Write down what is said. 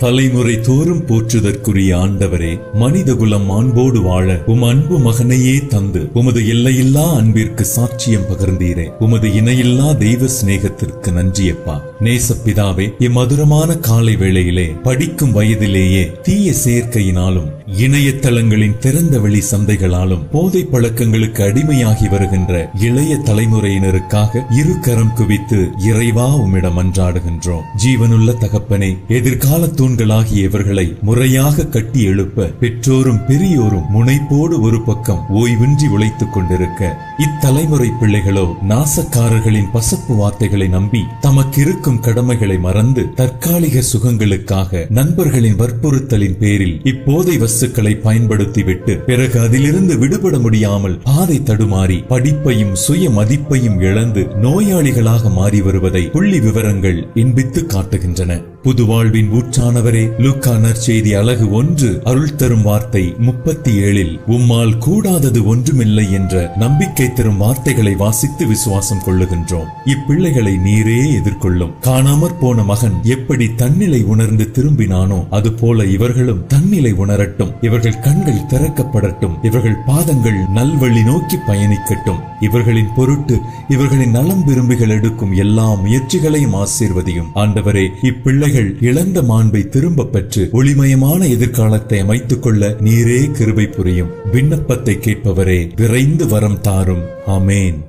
தலைமுறை தோறும் போற்றுதற்குரிய ஆண்டவரே மனிதகுலம் மாண்போடு வாழ உம் அன்பு மகனையே தந்து உமது எல்லையில்லா அன்பிற்கு சாட்சியம் பகிர்ந்தீரே. உமது இணையில்லா தெய்வ சிநேகத்திற்கு நன்றியப்பா. நேசப்பிதாவே இம்மதுரமான காலை வேளையிலே படிக்கும் வயதிலேயே தீய சேர்க்கையினாலும் இணையதளங்களின் திறந்த வெளி சந்தைகளாலும் போதை பழக்கங்களுக்கு அடிமையாகி வருகின்ற இளைய தலைமுறையினருக்காக இரு கரம் குவித்து இறைவா உம்மிடம் அன்றாடுகின்றோம். ஜீவனுள்ள தகப்பனே எதிர்கால தூண்களாகிய இவர்களை முறையாக கட்டி எழுப்ப பெற்றோரும் பெரியோரும் முனைப்போடு ஒரு பக்கம் ஓய்வின்றி உழைத்துக் கொண்டிருக்க இத்தலைமுறை பிள்ளைகளோ நாசக்காரர்களின் பசப்பு வார்த்தைகளை நம்பி தமக்கிருக்கும் கடமைகளை மறந்து தற்காலிக சுகங்களுக்காக நண்பர்களின் வற்புறுத்தலின் பேரில் இப்போதை வஸ்துக்களை பயன்படுத்திவிட்டு பிறகு அதிலிருந்து விடுபட முடியாமல் பாதை தடுமாறி படிப்பையும் சுய மதிப்பையும் இழந்து நோயாளிகளாக மாறி வருவதை புள்ளி விவரங்கள் இன்பித்து காட்டுகின்றன. புது வாழ்வின் ஊற்றானவரே லூக்கா நற்செய்தி அழகு ஒன்று அருள் தரும் வார்த்தை முப்பத்தி ஏழில் உம்மால் கூடாதது ஒன்றுமில்லை என்ற நம்பிக்கை தரும் வார்த்தைகளை வாசித்து விசுவாசம் கொள்ளுகின்றோம். இப்பிள்ளைகளை நீரே எதிர்கொள்ளும். காணாமற் போன மகன் எப்படி தன்னிலை உணர்ந்து திரும்பினானோ அதுபோல இவர்களும் தன்னிலை உணரட்டும். இவர்கள் கண்கள் திறக்கப்படட்டும். இவர்கள் பாதங்கள் நல்வழி நோக்கி பயணிக்கட்டும். இவர்களின் பொருட்டு இவர்களின் நலம் விரும்பிகள் எடுக்கும் எல்லா முயற்சிகளையும் ஆசீர்வதியும். ஆண்டவரே இப்பிள்ளைகள் இழந்த மாண்பை திரும்ப பெற்று ஒளிமயமான எதிர்காலத்தை அமைத்துக் கொள்ள நீரே கிருபை புரியும். விண்ணப்பத்தை கேட்பவரே விரைந்து வரம் தாரும். Amen.